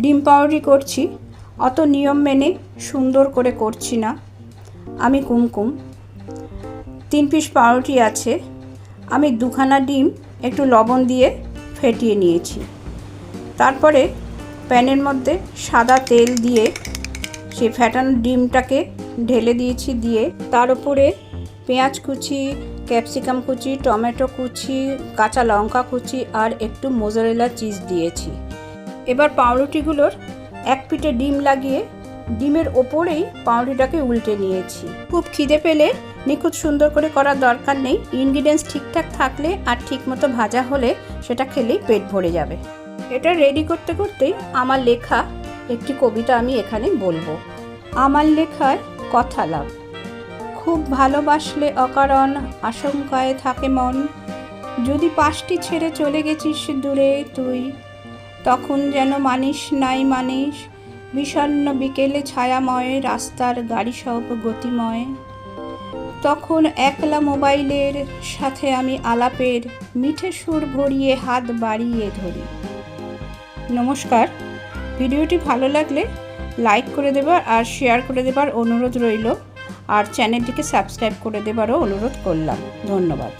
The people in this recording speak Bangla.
ডিম পাউরুটি করছি, অত নিয়ম মেনে সুন্দর করে করছি না। আমি কুমকুম। তিন পিস পাউরুটি আছে। আমি দুখানা ডিম একটু লবণ দিয়ে ফেটিয়ে নিয়েছি। তারপরে প্যানের মধ্যে সাদা তেল দিয়ে সেই ফ্যাটানো ডিমটাকে ঢেলে দিয়েছি দিয়ে তার উপরে পেঁয়াজ কুচি, ক্যাপসিকাম কুচি, টমেটো কুচি, কাঁচা লঙ্কা কুচি আর একটু মোজারেলা চিজ দিয়েছি। এবার পাউরুটিগুলোর এক পিঠে ডিম লাগিয়ে ডিমের ওপরেই পাউরুটিটাকে উল্টে নিয়েছি। খুব খিদে পেলে নিখুঁত সুন্দর করে করার দরকার নেই। ইনগ্রিডিয়েন্টস ঠিকঠাক থাকলে আর ঠিকমতো ভাজা হলে সেটা খেলেই পেট ভরে যাবে। এটা রেডি করতে করতেই আমার লেখা, একটি কবিতা আমি এখানে বলব। আমার লেখায় কথা লাভ। খুব ভালোবাসলে অকারণ আশঙ্কায় থাকে মন। যদি পাশটি ছেড়ে চলে গেছিস দূরে তুই তখন যেন মানিস নাই মানিস, বিষণ্ণ বিকেলে ছায়াময় রাস্তার গাড়ি সব গতিময়। তখন একলা মোবাইলের সাথে আমি আলাপের মিঠে সুর ভরিয়ে হাত বাড়িয়ে ধরি। নমস্কার, ভিডিওটি ভালো লাগলে লাইক করে দেবার আর শেয়ার করে দেবার অনুরোধ রইল, আর চ্যানেলটিকে সাবস্ক্রাইব করে দেবারও অনুরোধ করলাম। ধন্যবাদ।